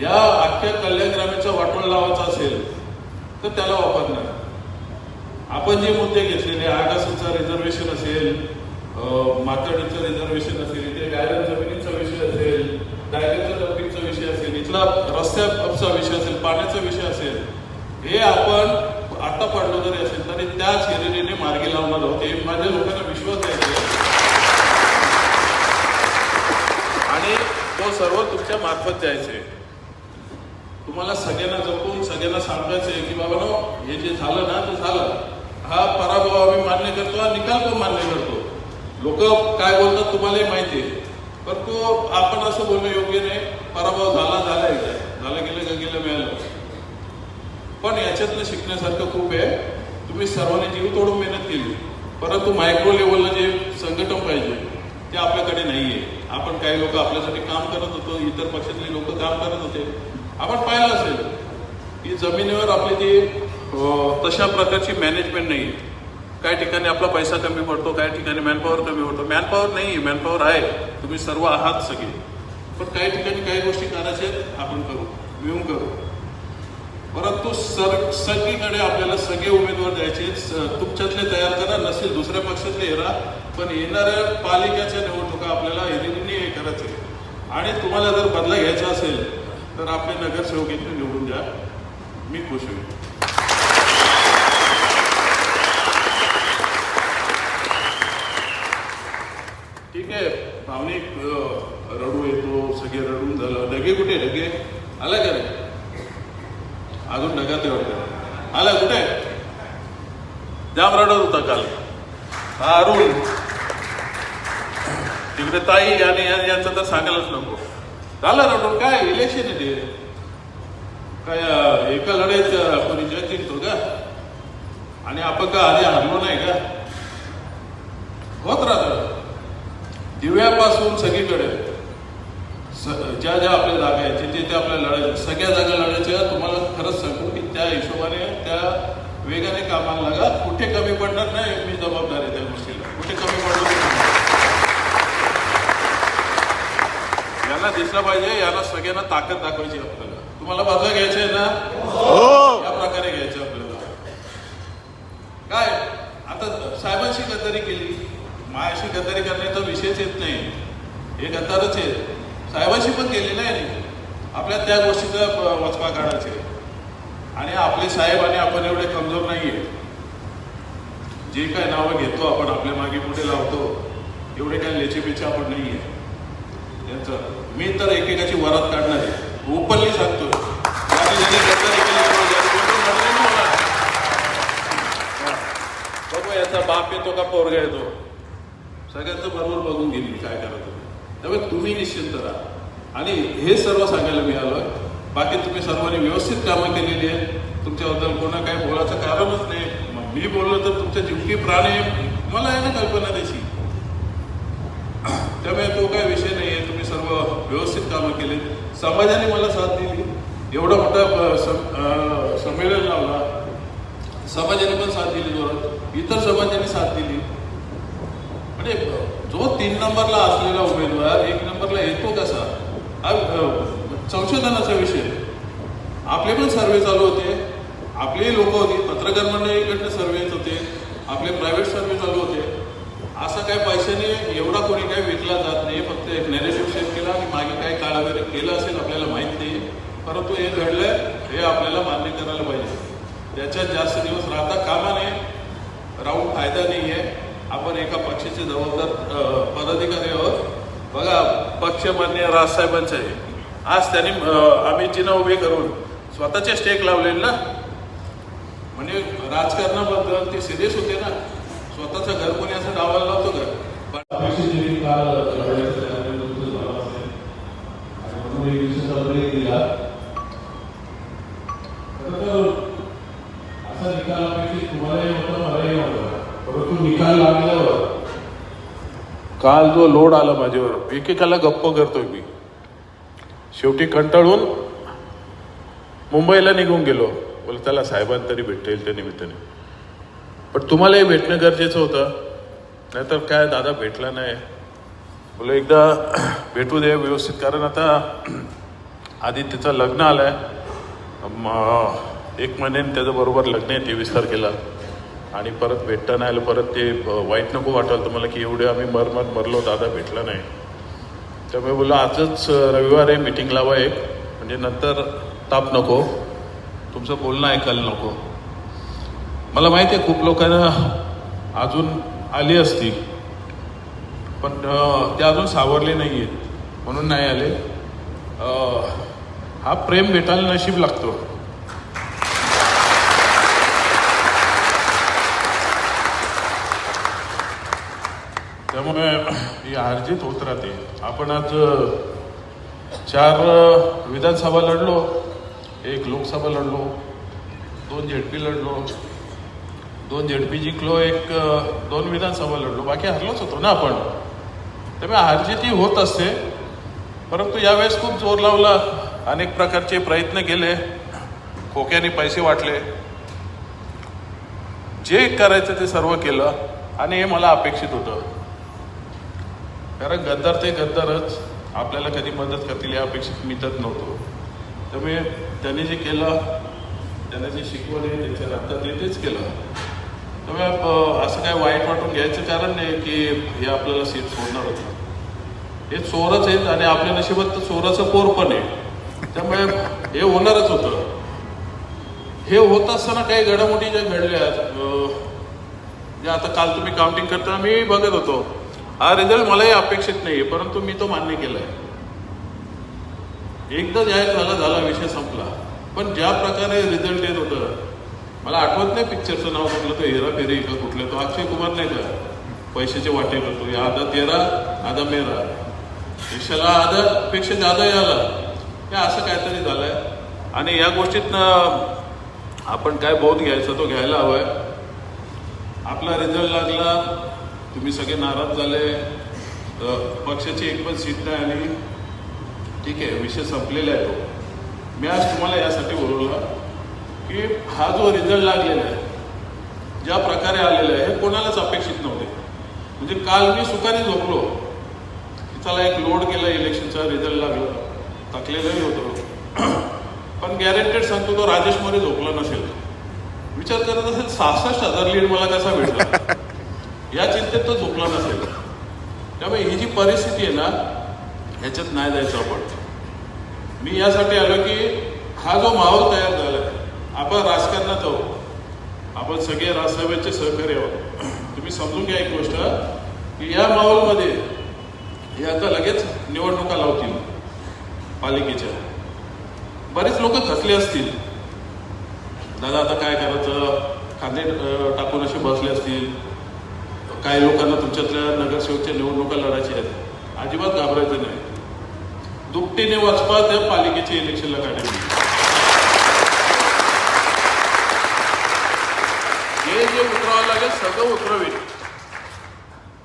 या अख्ख्या कल्याण ग्रामीणचा वाटोळ लावायचा असेल तर त्याला वापरणार. आपण जे मुद्दे घेतलेले आगासाचं रिझर्वेशन असेल मातडीचं रिझर्वेशन असेल इथे गायरन जमिनीचा विषय असेल डायरेक्टच्या जमिनीचा विषय असेल इथला रस्त्याचा विषय असेल पाण्याचा विषय असेल हे आपण आता पडलो जरी असेल तरी त्याच हिरिरीने मार्गी लावणार आहोत. हे माझ्या लोकांना विश्वास द्यायचा आहे. आणि तो सर्व तुमच्या मार्फत द्यायचे तुम्हाला सगळ्यांना जपून सगळ्यांना सांगायचं आहे की बाबा नो हे जे झालं ना ते झालं. हा पराभव आम्ही मान्य करतो हा निकाल पण मान्य करतो. लोक काय बोलतात तुम्हालाही माहिती आहे. परंतु आपण असं बोलणं योग्य नाही. पराभव झाला झाला एकदा झालं गेलं का गेलं मिळालं. पण याच्यातलं शिकण्यासारखं खूप आहे. तुम्ही सर्वांनी जीव तोडून मेहनत केली. परंतु मायक्रो लेवलला जे संघटन पाहिजे ते आपल्याकडे नाहीये. आपण काही लोक आपल्यासाठी काम करत होतो इतर पक्षातले लोक काम करत होते. आपण पाहिलं असेल की जमिनीवर आपली जी तशा प्रकारची मॅनेजमेंट नाही काही ठिकाणी आपला पैसा कमी पडतो काही ठिकाणी मॅनपॉवर कमी पडतो. मॅनपॉवर नाही आहे मॅनपॉवर आहे. तुम्ही सर्व आहात सगळे. पण काही ठिकाणी काही गोष्टी करायच्या आहेत, आपण करू मिळून करू. परंतु सर सगळीकडे आपल्याला सगळे उमेदवार द्यायचे तुमच्यातले तयार करा नसेल दुसऱ्या पक्षातले येरा पण येणाऱ्या पालिकेच्या निवडणुका आपल्याला हे करायचे आणि तुम्हाला जर बदला घ्यायचा असेल तर आपले नगरसेवक इथे निवडून द्या. मी खुश होईल. ठीक आहे. भावनिक रडू येतो सगळे रडून झालं. डगे कुठे? डगे आला का रे अजून ढगात वाटत. आला कुठे? जाम रडत होता काल. हा अरुण. तिकडे ताई आणि यांचं तर सांगायलाच नको. झालं रडून काय इलेक्शन आहे ते? काय एका लढाईत कोणी जज जिंकतो का? आणि आपण का आधी हरलो नाही का? होत राहतं. दिव्यापासून सगळीकडे. ज्या ज्या आपल्या जागा आहेत जिथे ते आपल्या लढायच्या सगळ्या जागा लढायच्या तुम्हाला खरंच सांगू की त्या हिशोबाने त्या वेगाने कामाला लागा. कुठे कमी पडणार नाही मी जबाबदार आहे त्या गोष्टीला. कुठे कमी पडणार यांना दिसलं पाहिजे यांना सगळ्यांना ताकद दाखवायची आपल्याला. तुम्हाला बदला घ्यायचा आहे ना? या प्रकारे घ्यायचं आपल्याला. काय? आता साहेबांशी गद्दारी केली. मायाशी गद्दारी करण्याचा विषयच येत नाही. हे गद्दारच आहे साहेबांशी पण केली नाही. आपल्या त्या गोष्टीचा वचपा काढायचे आणि आपले साहेब आणि आपण एवढे कमजोर नाहीये. जे काय नावं घेतो आपण आपल्या मागे पुढे लावतो एवढे काय लेचेपेचे आपण नाहीये. त्यांचं मी तर एकेकाची वरात काढणार. आहे ओपनली सांगतो बघू याचा बाप येतो का पोरगा येतो. सगळ्यांचं बरोबर बघून गेली काय करायचं. त्यामुळे तुम्ही निश्चिंत राहा. आणि हे सर्व सांगायला मिळालं बाकी तुम्ही सर्वांनी व्यवस्थित कामं केलेली आहेत. तुमच्याबद्दल कोणा काय बोलायचं कारणच नाही. मग मी बोललो तर तुमच्या जीवकी प्राणी मला आहे ना कल्पना त्याची त्यामुळे तो काय विषय नाही आहे तुम्ही सर्व व्यवस्थित कामं केले. समाजाने मला साथ दिली. एवढा मोठा संमेलन लावला. समाजाने पण साथ दिली जोरात. इतर समाजाने साथ दिली. म्हणजे जो तीन नंबरला असलेला उमेदवार एक नंबरला येतो कसा? हा संशोधनाचा विषय. आपले पण सर्वे चालू होते. आपलेही लोक होती. पत्रकार मंडळीकडनं सर्वेच होते. आपले प्रायव्हेट सर्वे चालू होते. असा काय पैशाने एवढा कोणी काय विकला जात नाही. फक्त एक नॅरेटिव्ह सेट केला आणि मागे काय काळ वगैरे केलं असेल आपल्याला माहीत नाही परंतु हे घडलंय हे आपल्याला मान्य करायला पाहिजे. त्याच्यात जास्त दिवस राहता कामा नये. राहून फायदा नाही आहे आपण एका पक्षाचे जबाबदार पदाधिकारी आहोत बघा पक्ष मान्य राजसाहेबांचं आहे. आज त्यांनी आम्ही चिन्ह उभे करून स्वतःचे स्टेक लावलेले ना? म्हणजे राजकारणाबद्दल ते सिरियस होते ना? स्वतःचं घर कोणी असं डावायला जो लोड आला माझ्यावर एकेकाला गप्प करतोय मी. शेवटी कंटाळून मुंबईला निघून गेलो. बोल त्याला साहेबांना तरी भेटता येईल त्या निमित्ताने. पण तुम्हालाही भेटणं गरजेचं होतं. नाहीतर काय दादा भेटला नाही. बोला एकदा भेटू दे व्यवस्थित कारण आता आदित्यचं लग्न आलं आहे एक महिन्याने त्याचं बरोबर लग्न आहे तेवीस तारखेला. आणि परत भेटता नाही आलं परत ते वाईट नको वाटायला तुम्हाला की एवढे आम्ही मरमर मरलो दादा भेटला नाही. त्यामुळे बोललो आजच रविवार आहे मिटिंग लावा एक. म्हणजे नंतर ताप नको. तुमचं बोलणं ऐकायला नको. मला माहिती आहे खूप लोकांना अजून आली असती. पण ते अजून सावरले नाही आहेत म्हणून नाही आले. हा प्रेम भेटायला नशीब लागतो. त्यामुळे ही हारजीत होत राहते. आपण आज चार विधानसभा लढलो एक लोकसभा लढलो दोन झेडपी लढलो दोन झेडपी जिंकलो एक दोन विधानसभा लढलो. बाकी हरलोच होतो ना आपण? त्यामुळे हारजीत ही होत असते परंतु यावेळेस खूप जोर लावला अनेक प्रकारचे प्रयत्न केले खोक्याने पैसे वाटले. जे करायचं ते सर्व केलं आणि हे मला अपेक्षित होतं. कारण गद्दार ते गद्दारच. आपल्याला कधी मदत करतील या अपेक्षित मी नव्हतो. त्यामुळे त्यांनी जे केलं त्यांना जे शिकवले त्यांच्या रक्तातले तेच केलं. त्यामुळे असं काय वाईट वाटून घ्यायचं कारण नाही की हे आपल्याला सीट सोडणार होतं हे चोरच आहेत आणि आपल्या नशिबात तर चोराचं पोर पण आहे. त्यामुळे हे होणारच होतं. हे होत असताना काही घडामोडी ज्या घडल्या ज्या जे आता काल तुम्ही काउंटिंग करताना मी बघत होतो. हा रिझल्ट मलाही अपेक्षित नाही परंतु मी तो मान्य केलाय. एकदा जाहीर झाला झाला विषय संपला. पण ज्या प्रकारे रिझल्ट येत होतं मला आठवत नाही पिक्चरचं नाव कुठलं तो हेरा फेरी का कुठलं तो अक्षय कुमार नाही का? पैशाचे वाटे करतो या आधा तेरा आधा मेरा रिक्षाला आधा पेक्षा जादा याला. हे असं काहीतरी झालंय. आणि या गोष्टीतनं आपण काय बोध घ्यायचा तो घ्यायला हवाय. आपला रिझल्ट लागला तुम्ही सगळे नाराज झाले. पक्षाची एक पण सीट नाही आली. ठीक आहे विषय संपलेला आहे तो. मी आज तुम्हाला यासाठी बोलवला की हा जो रिझल्ट लागलेला आहे ज्या प्रकारे आलेला आहे हे कोणालाच अपेक्षित नव्हते. म्हणजे काल मी सुखाने झोपलो. की चला एक लोड केला इलेक्शनचा रिझल्ट लागला. थकलेलंही होतो. पण गॅरेंटेड सांगतो तो राजेश मोरे झोपला नसेल. विचार करत असेल सहासष्ट हजार लीड मला कसा भेटला? या चिंतेत तो झोपला नसेल. त्यामुळे ही जी परिस्थिती आहे ना ह्याच्यात नाही जायचं आपण. मी यासाठी आलो की हा जो माहोल तयार झाला आपण राजकारणात आहोत आपण सगळे राजसभेचे सहकार्य आहोत. तुम्ही समजून घ्या एक गोष्ट की या माहोलमध्ये हे आता लगेच निवडणुका लावतील पालिकेच्या. बरेच लोक थकले असतील. दादा आता काय करायचं? खांदे टाकून असे बसले असतील. काही लोकांना तुमच्यातल्या नगरसेवकच्या निवडणुका लढायच्या आहेत. अजिबात घाबरायचं नाही. दुपटीने वाचपा त्या पालिकेच्या इलेक्शनला काढायची हे जे उतरावं लागेल सगळं उतरवेल.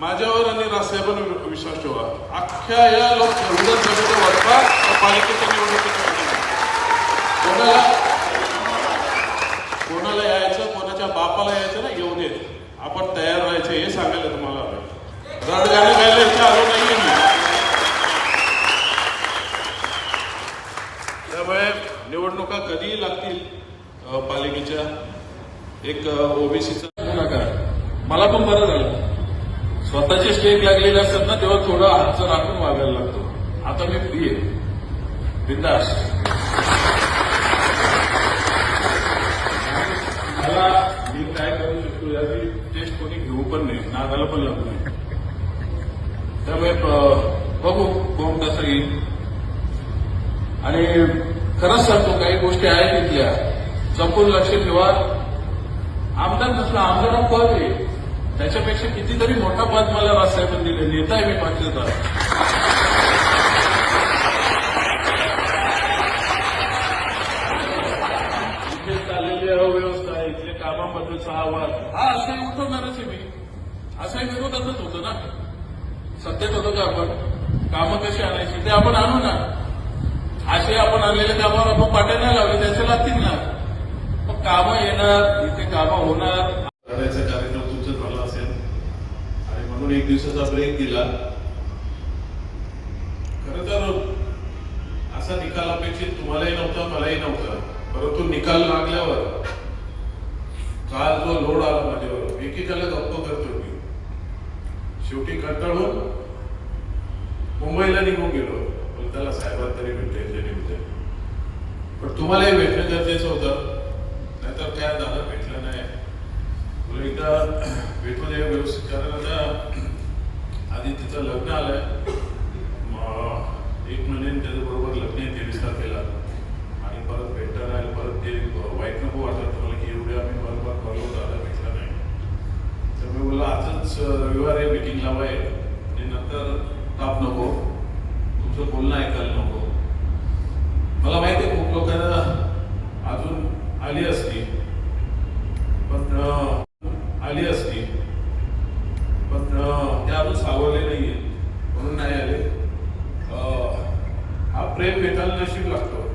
माझ्यावर आणि राजसाहेबांवर विश्वास ठेवा. अख्ख्या या लोक विधानसभेच्या वाचपा पालिकेच्या निवडणुकीच्या कोणाला कोणाला यायचं कोणाच्या बापाला यायचं ना येऊ येत आपण तयार व्हायचं हे सांगायला तुम्हाला आलोय. रडगाणं गायला इथे आलो नाही त्यामुळे निवडणुका कधीही लागतील पालिकेच्या एक ओबीसीचा. नका मला पण बरं झालं. स्वतःचे स्टेक लागलेले असतात ना तेव्हा थोडं हातचं राखून वागायला लागतो. आता मी फ्री आहे. बिंदास मला मी काय करू शकतो याची टेस्ट कोणी घेऊ पण नाही नागाला पण लागू नाही. त्यामुळे बघू कोण कसं येईल. आणि खरंच सांगतो काही गोष्टी आहेत इथल्या. जपून लक्ष ठेवा. आमदार नसला आमदारा पद आहे? त्याच्यापेक्षा कितीतरी मोठा पद मला राजसाहेबांनी दिले नेता आहे मी पाकिस्तान इथे चाललेली अव्यवस्था. इथल्या कामाबद्दलचा आवाज. हा असंही उठवणारच आहे असंही विरोधातच होतं ना. सत्तेत होतो का आपण कामं कशी आणायची ते आपण आणू ना. असे आपण आणलेल्या कामावर आपण पाट्या नाही लावले त्याच्या लागतील ना मग कामं येणार इथे कामं होणार. करायचा कार्यक्रम तुमचं झाला असेल. आणि म्हणून एक दिवसाचा ब्रेक दिला. खर तर असा निकाल अपेक्षित तुम्हालाही नव्हता मलाही नव्हता. परंतु निकाल लागल्यावर काल जो लोड आला माझ्यावर एकेकाला गप्प करतो मी. शेवटी कंटाळून मुंबईला निघून गेलो. पण त्याला साहेबात तरी भेटायचे निमित्त पण तुम्हालाही भेटणं गरजेचं होतं. नाहीतर त्या दादा भेटलं नाही. तुला एकदा भेटू दे व्यवस्थित कारण आता आधी तिचं लग्न आलंय. मग एक महिन्याने त्याच्याबरोबर लग्न आहे तेवीस तारखेला. आणि परत भेटता नाही परत ते वाईट नको वाटत. तुम्हाला की एवढे आम्ही बरोबर बरोबर दादा तर मी बोललो आजच रविवारी मिटिंग लावाय आणि नंतर ताप नको. तुमचं बोलणं ऐकायला नको. मला माहिती आहे खूप लोकांना अजून आली असती पण अं, आली असती पण अं, ते अजून सावरले नाहीये म्हणून नाही आले अं, हा प्रेम भेटायला नशीब लागतो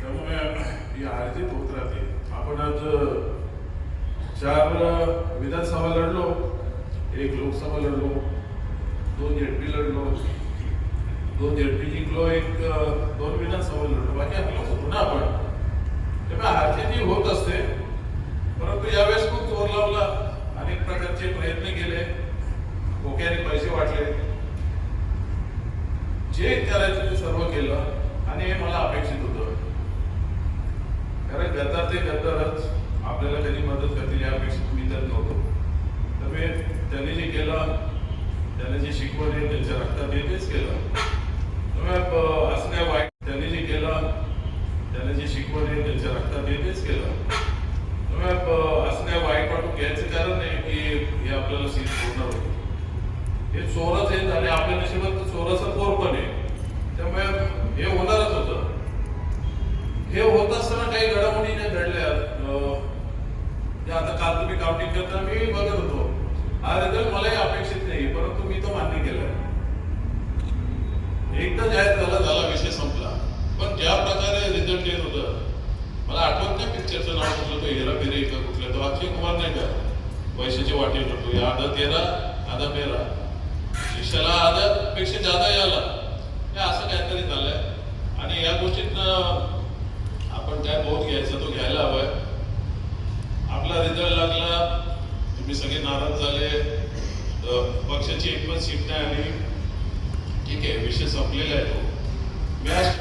त्यामुळे ही हारजीत होत राहते आपण आज चार विधानसभा लढलो एक लोकसभा लढलो दोन झेडपी लढलो दोन झेडपी जिंकलो एक दोन विधानसभा लढलो. बाकी आपलं होतो ना आपण. त्यामुळे हारजीत होत असते. परंतु यावेळेस खूप जोर लावला. अनेक प्रकारचे प्रयत्न केले. डोक्याने पैसे वाटले. जे करायचं ते सर्व केलं आणि हे मला अपेक्षित होतं. कारण गद्दार ते गद्दारच. आपल्याला कधी मदत करतील या अपेक्षित मी तर नव्हतो. त्यांनी जे केलं त्याने जे शिकवले त्यांच्या रक्तात आहे तेच केलं. त्यामुळे असं काय वाईट त्यांनी जे केलं त्याने जे शिकवले त्यांच्या रक्तात आहे तेच केलं. त्यामुळे ब- असं काय वाईट वाटून घ्यायचं कारण नाही की हे आपल्याला सीट सोडणार होते. हे चोरच आहे आणि आपल्या नशिबात चोराचा पोर पण आहे. त्यामुळे हे होणारच होतं. हे होत असताना काही घडामोडी नाही घडल्या. अं, आता काल तुम्ही काउंटिंग करताना मी बघत होतो. हा रिझल्ट मलाही अपेक्षित नाही परंतु मी तो मान्य केला. एकदा जाहीर झाला झाला विषय संपला. पण ज्या प्रकारे रिझल्ट येत होतं मला आठवत नाही पिक्चरचं नाव कुठलं तो हेरा फेरे का कुठलं तो अक्षय कुमार नाही का? पैशाची वाटी करतो या आधा तेरा आधा मेरा शिष्याला आधा पेक्षा जादा याला हे असं काहीतरी झालंय. आणि या गोष्टीतनं आपण काय बोध घ्यायचा तो घ्यायला हवाय. आपला रिझल्ट लागला तुम्ही सगळे नाराज झाले. पक्षाची एक पण सीट नाही आणि ठीक आहे विषय संपलेला आहे तो. मॅच